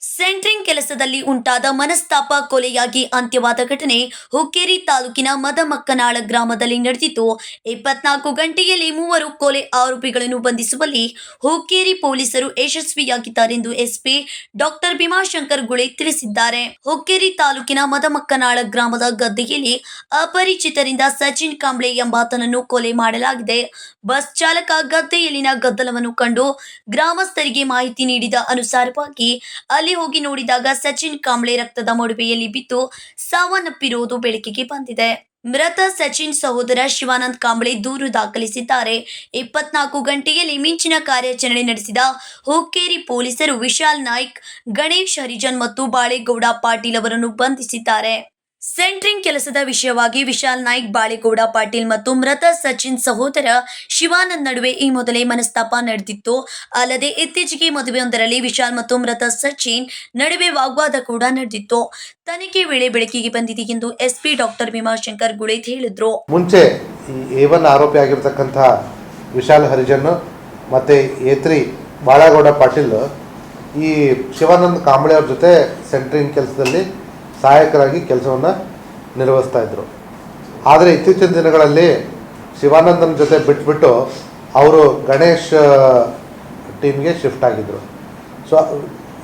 Centring ಕೆಲಸದಲ್ಲಿ ಉಂಟಾದ ಮನಸ್ತಾಪ ಕೊಲೆಯಾಗಿ ಅಂತ್ಯವಾದ ಘಟನೆ ಹುಕ್ಕೇರಿ ತಾಲೂಕಿನ ಮದಮಕ್ಕನಾಳ ಗ್ರಾಮದಲ್ಲಿ ನಡೆದಿದ್ದು, ಇಪ್ಪತ್ನಾಲ್ಕು ಗಂಟೆಯಲ್ಲಿ ಮೂವರು ಕೊಲೆ ಆರೋಪಿಗಳನ್ನು ಬಂಧಿಸುವಲ್ಲಿ ಹುಕ್ಕೇರಿ ಪೊಲೀಸರು ಯಶಸ್ವಿಯಾಗಿದ್ದಾರೆಂದು ಎಸ್ಪಿ ಡಾಕ್ಟರ್ ಭೀಮಾಶಂಕರ್ ಗುಳೆ ತಿಳಿಸಿದ್ದಾರೆ. ಹುಕ್ಕೇರಿ ತಾಲೂಕಿನ ಮದಮಕ್ಕನಾಳ ಗ್ರಾಮದ ಗದ್ದೆಯಲ್ಲಿ ಅಪರಿಚಿತರಿಂದ ಸಚಿನ್ ಕಾಂಬ್ಳೆ ಎಂಬಾತನನ್ನು ಕೊಲೆ ಮಾಡಲಾಗಿದೆ. ಬಸ್ ಚಾಲಕ ಗದ್ದೆಯಲ್ಲಿನ ಗದ್ದಲವನ್ನು ಕಂಡು ಗ್ರಾಮಸ್ಥರಿಗೆ ಮಾಹಿತಿ ನೀಡಿದ ಅನುಸಾರವಾಗಿ ಅಲ್ಲಿ ಹೋಗಿ ನೋಡಿದಾಗ ಸಚಿನ್ ಕಾಂಬ್ಳೆ ರಕ್ತದ ಮಡುವೆಯಲ್ಲಿ ಬಿದ್ದು ಸಾವನ್ನಪ್ಪಿರುವುದು ಬೆಳಕಿಗೆ ಬಂದಿದೆ. ಮೃತ ಸಚಿನ್ ಸಹೋದರ ಶಿವಾನಂದ್ ಕಾಂಬ್ಳೆ ದೂರು ದಾಖಲಿಸಿದ್ದಾರೆ. ಇಪ್ಪತ್ನಾಲ್ಕು ಗಂಟೆಯಲ್ಲಿ ಮಿಂಚಿನ ಕಾರ್ಯಾಚರಣೆ ನಡೆಸಿದ ಹುಕ್ಕೇರಿ ಪೊಲೀಸರು ವಿಶಾಲ್ ನಾಯ್ಕ್, ಗಣೇಶ್ ಹರಿಜನ್ ಮತ್ತು ಬಾಳೆಗೌಡ ಪಾಟೀಲ್ ಅವರನ್ನು ಬಂಧಿಸಿದ್ದಾರೆ. ಸೆಂಟ್ರಿಂಗ್ ಕೆಲಸದ ವಿಷಯವಾಗಿ ವಿಶಾಲ್ ನಾಯ್ಕ್, ಬಾಳಿಗೌಡ ಪಾಟೀಲ್ ಮತ್ತು ಮೃತ ಸಚಿನ್ ಸಹೋದರ ಶಿವಾನಂದ್ ನಡುವೆ ಈ ಮೊದಲೇ ಮನಸ್ತಾಪ ನಡೆದಿತ್ತು. ಅಲ್ಲದೆ ಇತ್ತೀಚೆಗೆ ಮದುವೆಯೊಂದರಲ್ಲಿ ವಿಶಾಲ್ ಮತ್ತು ಮೃತ ಸಚಿನ್ ನಡುವೆ ವಾಗ್ವಾದ ಕೂಡ ನಡೆದಿತ್ತು. ತನಿಖೆ ವೇಳೆ ಬೆಳಕಿಗೆ ಬಂದಿದೆ ಎಂದು ಎಸ್ಪಿ ಡಾಕ್ಟರ್ ಭೀಮಾಶಂಕರ್ ಗುಳೇತ್ ಹೇಳಿದ್ರು. ಮುಂಚೆ ಒನ್ ಆರೋಪಿ ಆಗಿರ್ತಕ್ಕಂಥ ವಿಶಾಲ್ ಹರಿಜನ್ ಮತ್ತೆ ಏತ್ರಿ ಬಾಳಗೌಡ ಪಾಟೀಲ್ ಈ ಶಿವಾನಂದ್ ಕಾಂಬಳೆ ಅವ್ರ ಜೊತೆ ಸೆಂಟ್ರಿಂಗ್ ಕೆಲಸದಲ್ಲಿ ಸಹಾಯಕರಾಗಿ ಕೆಲಸವನ್ನು ನಿರ್ವಹಿಸ್ತಾ ಇದ್ದರು ಆದರೆ ಇತ್ತೀಚಿನ ದಿನಗಳಲ್ಲಿ ಶಿವಾನಂದನ ಜೊತೆ ಬಿಟ್ಬಿಟ್ಟು ಅವರು ಗಣೇಶ್ ಟೀಮ್ಗೆ ಶಿಫ್ಟ್ ಆಗಿದ್ದರು ಸೊ,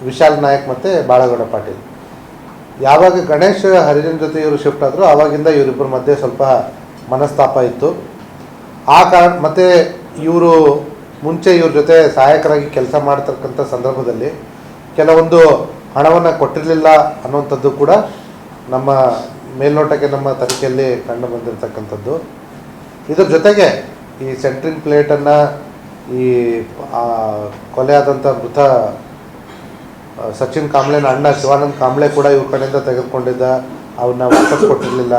ವಿಶಾಲ್ ನಾಯಕ್ ಮತ್ತು ಬಾಳಗೌಡ ಪಾಟೀಲ್. ಯಾವಾಗ ಗಣೇಶ್, ಹರಿಜನ್ ಜೊತೆ ಇವರು ಶಿಫ್ಟ್ ಆದರು ಆವಾಗಿಂದ ಇವರಿಬ್ಬರ ಮಧ್ಯೆ ಸ್ವಲ್ಪ ಮನಸ್ತಾಪ ಇತ್ತು. ಆ ಕಾರಣ, ಮತ್ತು ಇವರು ಮುಂಚೆ ಇವ್ರ ಜೊತೆ ಸಹಾಯಕರಾಗಿ ಕೆಲಸ ಮಾಡ್ತಕ್ಕಂಥ ಸಂದರ್ಭದಲ್ಲಿ ಕೆಲವೊಂದು ಹಣವನ್ನು ಕೊಟ್ಟಿರಲಿಲ್ಲ ಅನ್ನುವಂಥದ್ದು ಕೂಡ ನಮ್ಮ ಮೇಲ್ನೋಟಕ್ಕೆ ನಮ್ಮ ತನಿಖೆಯಲ್ಲಿ ಕಂಡು ಬಂದಿರತಕ್ಕಂಥದ್ದು. ಇದ್ರ ಜೊತೆಗೆ ಈ ಸೆಂಟ್ರಿಂಗ್ ಪ್ಲೇಟನ್ನು ಈ ಕೊಲೆ ಆದಂಥ ಮೃತ ಸಚಿನ್ ಕಾಂಬ್ಳೆನ ಅಣ್ಣ ಶಿವಾನಂದ್ ಕಾಂಬ್ಳೆ ಕೂಡ ಇವ್ರ ಕಡೆಯಿಂದ ತೆಗೆದುಕೊಂಡಿದ್ದ. ಅವನ್ನ ವಾಪಸ್ ಕೊಟ್ಟಿರಲಿಲ್ಲ.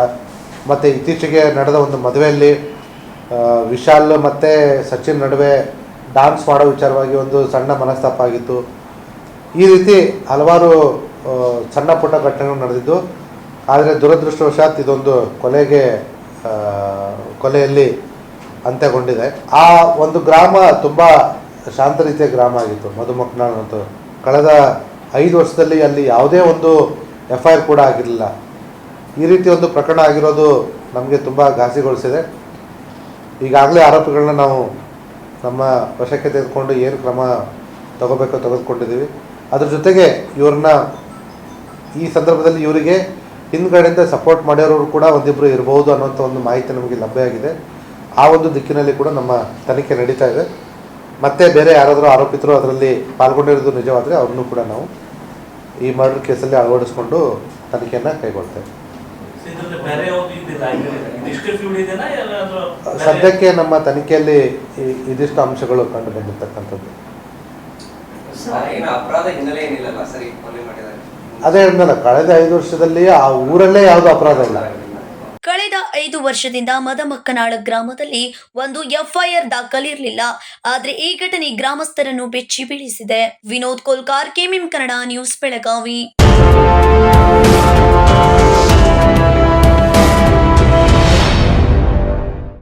ಮತ್ತು ಇತ್ತೀಚೆಗೆ ನಡೆದ ಒಂದು ಮದುವೆಯಲ್ಲಿ ವಿಶಾಲ್ ಮತ್ತು ಸಚಿನ್ ನಡುವೆ ಡಾನ್ಸ್ ಮಾಡೋ ವಿಚಾರವಾಗಿ ಒಂದು ಸಣ್ಣ ಮನಸ್ತಾಪ ಆಗಿತ್ತು. ಈ ರೀತಿ ಹಲವಾರು ಸಣ್ಣ ಪುಟ್ಟ ಘಟನೆಗಳು ನಡೆದಿದ್ದು. ಆದರೆ ದುರದೃಷ್ಟವಶಾತ್ ಇದೊಂದು ಕೊಲೆಗೆ ಕೊಲೆಯಲ್ಲಿ ಅಂತ್ಯಗೊಂಡಿದೆ. ಆ ಒಂದು ಗ್ರಾಮ ತುಂಬ ಶಾಂತ ರೀತಿಯ ಗ್ರಾಮ ಆಗಿತ್ತು. ಮಧುಮಕ್ನಾಳ್ ಅಂತ ಕಳೆದ ಐದು ವರ್ಷದಲ್ಲಿ ಅಲ್ಲಿ ಯಾವುದೇ ಒಂದು ಎಫ್ ಐ ಆರ್ ಕೂಡ ಆಗಿರಲಿಲ್ಲ. ಈ ರೀತಿ ಒಂದು ಪ್ರಕರಣ ಆಗಿರೋದು ನಮಗೆ ತುಂಬ ಘಾಸಿಗೊಳಿಸಿದೆ. ಈಗಾಗಲೇ ಆರೋಪಿಗಳನ್ನ ನಾವು ನಮ್ಮ ವಶಕ್ಕೆ ತೆಗೆದುಕೊಂಡು ಏನು ಕ್ರಮ ತಗೋಬೇಕೋ ತೆಗೆದುಕೊಂಡಿದ್ದೀವಿ. ಅದ್ರ ಜೊತೆಗೆ ಇವ್ರನ್ನ ಈ ಸಂದರ್ಭದಲ್ಲಿ ಇವರಿಗೆ ಹಿಂದ್ಗಡೆಯಿಂದ ಸಪೋರ್ಟ್ ಮಾಡಿರೋರು ಕೂಡ ಒಂದಿಬ್ಬರು ಇರಬಹುದು ಅನ್ನೋಂಥ ಒಂದು ಮಾಹಿತಿ ನಮಗೆ ಲಭ್ಯ ಆಗಿದೆ. ಆ ಒಂದು ದಿಕ್ಕಿನಲ್ಲಿ ಕೂಡ ನಮ್ಮ ತನಿಖೆ ನಡೀತಾ ಇದೆ. ಮತ್ತೆ ಬೇರೆ ಯಾರಾದರೂ ಆರೋಪಿತರು ಅದರಲ್ಲಿ ಪಾಲ್ಗೊಂಡಿರೋದು ನಿಜವಾದರೆ ಅವ್ರನ್ನೂ ಕೂಡ ನಾವು ಈ ಮರ್ಡರ್ ಕೇಸಲ್ಲಿ ಅಳವಡಿಸ್ಕೊಂಡು ತನಿಖೆಯನ್ನು ಕೈಗೊಳ್ತೇವೆ. ಸದ್ಯಕ್ಕೆ ನಮ್ಮ ತನಿಖೆಯಲ್ಲಿ ಇದಿಷ್ಟು ಅಂಶಗಳು ಕಂಡು ಬಂದಿರತಕ್ಕಂಥದ್ದು. ಅಪರಾಧ ಹಿನ್ನೆಲೆ ಏನಿಲ್ಲಲ್ಲ ಸರಿ ಕೊಲೆ ಮಾಡಿದ್ದಾರೆ. ಅದೇ ಹೇಳಿದ್ನಲ್ಲ ಕಳೆದ ಐದು ವರ್ಷದಲ್ಲಿ ಆ ಊರಲ್ಲೇ ಯಾವುದು ಅಪರಾಧ ಇಲ್ಲ. ಕಳೆದ ಐದು ವರ್ಷದಿಂದ ಮದಮಕ್ಕನಾಳ ಗ್ರಾಮದಲ್ಲಿ ಒಂದು ಎಫ್ಐಆರ್ ದಾಖಲಿರಲಿಲ್ಲ. ಆದ್ರೆ ಈ ಘಟನೆ ಗ್ರಾಮಸ್ಥರನ್ನು ಬೆಚ್ಚಿ ಬೀಳಿಸಿದೆ ವಿನೋದ್ ಕೋಲ್ಕಾರ್ ಕೆಮಿಂ ಕನ್ನಡ ನ್ಯೂಸ್ ಬೆಳಗಾವಿ.